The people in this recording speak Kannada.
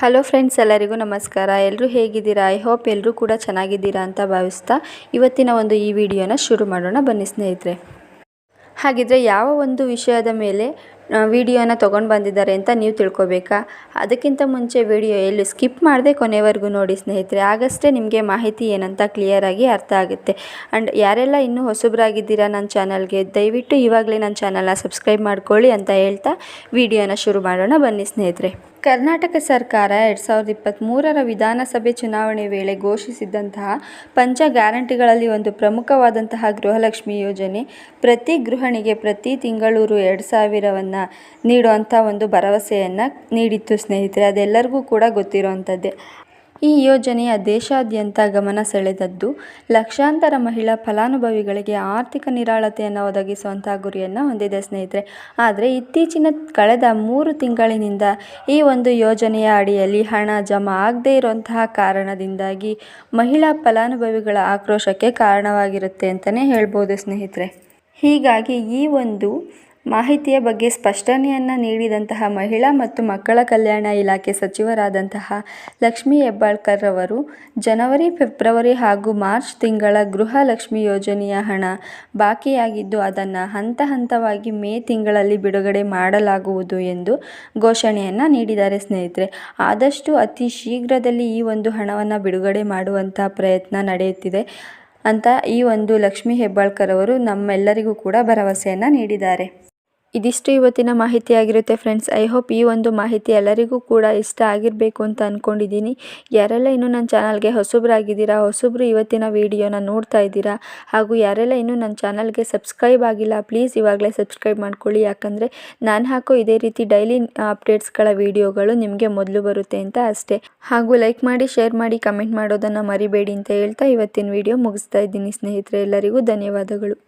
ಹಲೋ ಫ್ರೆಂಡ್ಸ್ ಎಲ್ಲರಿಗೂ ನಮಸ್ಕಾರ. ಎಲ್ಲರೂ ಹೇಗಿದ್ದೀರಾ? ಐ ಹೋಪ್ ಎಲ್ಲರೂ ಕೂಡ ಚೆನ್ನಾಗಿದ್ದೀರಾ ಅಂತ ಭಾವಿಸ್ತಾ ಇವತ್ತಿನ ಒಂದು ಈ ವಿಡಿಯೋನ ಶುರು ಮಾಡೋಣ. ಬನ್ನಿ ಸ್ನೇಹಿತರೆ. ಹಾಗಿದ್ರೆ ಯಾವ ಒಂದು ವಿಷಯದ ಮೇಲೆ ವಿಡಿಯೋನ ತೊಗೊಂಡು ಬಂದಿದ್ದಾರೆ ಅಂತ ನೀವು ತಿಳ್ಕೊಬೇಕಾ? ಅದಕ್ಕಿಂತ ಮುಂಚೆ ವಿಡಿಯೋ ಎಲ್ಲೂ ಸ್ಕಿಪ್ ಮಾಡದೆ ಕೊನೆವರೆಗೂ ನೋಡಿ ಸ್ನೇಹಿತರೆ. ಆಗಷ್ಟೇ ನಿಮಗೆ ಮಾಹಿತಿ ಏನಂತ ಕ್ಲಿಯರಾಗಿ ಅರ್ಥ ಆಗುತ್ತೆ. ಆ್ಯಂಡ್ ಯಾರೆಲ್ಲ ಇನ್ನೂ ಹೊಸಬ್ರಾಗಿದ್ದೀರಾ ನನ್ನ ಚಾನಲ್ಗೆ, ದಯವಿಟ್ಟು ಇವಾಗಲೇ ನನ್ನ ಚಾನಲ್ನ ಸಬ್ಸ್ಕ್ರೈಬ್ ಮಾಡ್ಕೊಳ್ಳಿ ಅಂತ ಹೇಳ್ತಾ ವಿಡಿಯೋನ ಶುರು ಮಾಡೋಣ. ಬನ್ನಿ ಸ್ನೇಹಿತರೆ. ಕರ್ನಾಟಕ ಸರ್ಕಾರ ಎರಡು ಸಾವಿರದ ಇಪ್ಪತ್ತ್ಮೂರರ ವಿಧಾನಸಭೆ ಚುನಾವಣೆ ವೇಳೆ ಘೋಷಿಸಿದ್ದಂತಹ ಪಂಚ ಗ್ಯಾರಂಟಿಗಳಲ್ಲಿ ಒಂದು ಪ್ರಮುಖವಾದಂತಹ ಗೃಹಲಕ್ಷ್ಮಿ ಯೋಜನೆ ಪ್ರತಿ ಗೃಹಣಿಗೆ ಪ್ರತಿ ತಿಂಗಳು ರು ಎರಡು ಸಾವಿರವನ್ನು ನೀಡುವಂಥ ಒಂದು ಭರವಸೆಯನ್ನು ನೀಡಿತ್ತು ಸ್ನೇಹಿತರೆ. ಅದೆಲ್ಲರಿಗೂ ಕೂಡ ಗೊತ್ತಿರುವಂಥದ್ದೇ ಈ ಯೋಜನೆಯ ದೇಶಾದ್ಯಂತ ಗಮನ ಸೆಳೆದದ್ದು ಲಕ್ಷಾಂತರ ಮಹಿಳಾ ಫಲಾನುಭವಿಗಳಿಗೆ ಆರ್ಥಿಕ ನಿರಾಳತೆಯನ್ನು ಒದಗಿಸುವಂತಹ ಗುರಿಯನ್ನು ಹೊಂದಿದೆ ಸ್ನೇಹಿತರೆ. ಆದರೆ ಇತ್ತೀಚಿನ ಕಳೆದ ಮೂರು ತಿಂಗಳಿನಿಂದ ಈ ಒಂದು ಯೋಜನೆಯ ಅಡಿಯಲ್ಲಿ ಹಣ ಜಮಾ ಆಗದೇ ಇರುವಂತಹ ಕಾರಣದಿಂದಾಗಿ ಮಹಿಳಾ ಫಲಾನುಭವಿಗಳ ಆಕ್ರೋಶಕ್ಕೆ ಕಾರಣವಾಗಿರುತ್ತೆ ಅಂತಲೇ ಹೇಳ್ಬೋದು ಸ್ನೇಹಿತರೆ. ಹೀಗಾಗಿ ಈ ಒಂದು ಮಾಹಿತಿಯ ಬಗ್ಗೆ ಸ್ಪಷ್ಟನೆಯನ್ನು ನೀಡಿದಂತಹ ಮಹಿಳಾ ಮತ್ತು ಮಕ್ಕಳ ಕಲ್ಯಾಣ ಇಲಾಖೆ ಸಚಿವರಾದಂತಹ ಲಕ್ಷ್ಮೀ ಹೆಬ್ಬಾಳ್ಕರ್ ಅವರು, ಜನವರಿ, ಫೆಬ್ರವರಿ ಹಾಗೂ ಮಾರ್ಚ್ ತಿಂಗಳ ಗೃಹಲಕ್ಷ್ಮಿ ಯೋಜನೆಯ ಹಣ ಬಾಕಿಯಾಗಿದ್ದು ಅದನ್ನು ಹಂತ ಹಂತವಾಗಿ ಮೇ ತಿಂಗಳಲ್ಲಿ ಬಿಡುಗಡೆ ಮಾಡಲಾಗುವುದು ಎಂದು ಘೋಷಣೆಯನ್ನು ನೀಡಿದ್ದಾರೆ ಸ್ನೇಹಿತರೆ. ಆದಷ್ಟು ಅತಿ ಶೀಘ್ರದಲ್ಲಿ ಈ ಒಂದು ಹಣವನ್ನು ಬಿಡುಗಡೆ ಮಾಡುವಂಥ ಪ್ರಯತ್ನ ನಡೆಯುತ್ತಿದೆ ಅಂತ ಈ ಒಂದು ಲಕ್ಷ್ಮೀ ಹೆಬ್ಬಾಳ್ಕರ್ ಅವರು ನಮ್ಮೆಲ್ಲರಿಗೂ ಕೂಡ ಭರವಸೆಯನ್ನು ನೀಡಿದ್ದಾರೆ. ಇದಿಷ್ಟು ಇವತ್ತಿನ ಮಾಹಿತಿ ಆಗಿರುತ್ತೆ ಫ್ರೆಂಡ್ಸ್. ಐ ಹೋಪ್ ಈ ಒಂದು ಮಾಹಿತಿ ಎಲ್ಲರಿಗೂ ಕೂಡ ಇಷ್ಟ ಆಗಿರಬೇಕು ಅಂತ ಅಂದ್ಕೊಂಡಿದ್ದೀನಿ ಯಾರೆಲ್ಲ ಇನ್ನೂ ನನ್ನ ಚಾನಲ್ಗೆ ಹೊಸಬ್ರಾಗಿದ್ದೀರಾ, ಹೊಸಬ್ರು ಇವತ್ತಿನ ವೀಡಿಯೋನ ನೋಡ್ತಾ ಇದ್ದೀರಾ, ಹಾಗೂ ಯಾರೆಲ್ಲ ಇನ್ನೂ ನನ್ನ ಚಾನಲ್ಗೆ ಸಬ್ಸ್ಕ್ರೈಬ್ ಆಗಿಲ್ಲ, ಪ್ಲೀಸ್ ಇವಾಗಲೇ ಸಬ್ಸ್ಕ್ರೈಬ್ ಮಾಡ್ಕೊಳ್ಳಿ. ಯಾಕಂದರೆ ನಾನು ಹಾಕೋ ಇದೇ ರೀತಿ ಡೈಲಿ ಅಪ್ಡೇಟ್ಸ್ಗಳ ವೀಡಿಯೋಗಳು ನಿಮಗೆ ಮೊದಲು ಬರುತ್ತೆ ಅಂತ ಅಷ್ಟೇ. ಹಾಗೂ ಲೈಕ್ ಮಾಡಿ, ಶೇರ್ ಮಾಡಿ, ಕಮೆಂಟ್ ಮಾಡೋದನ್ನು ಮರಿಬೇಡಿ ಅಂತ ಹೇಳ್ತಾ ಇವತ್ತಿನ ವೀಡಿಯೋ ಮುಗಿಸ್ತಾ ಇದ್ದೀನಿ ಸ್ನೇಹಿತರೆ. ಎಲ್ಲರಿಗೂ ಧನ್ಯವಾದಗಳು.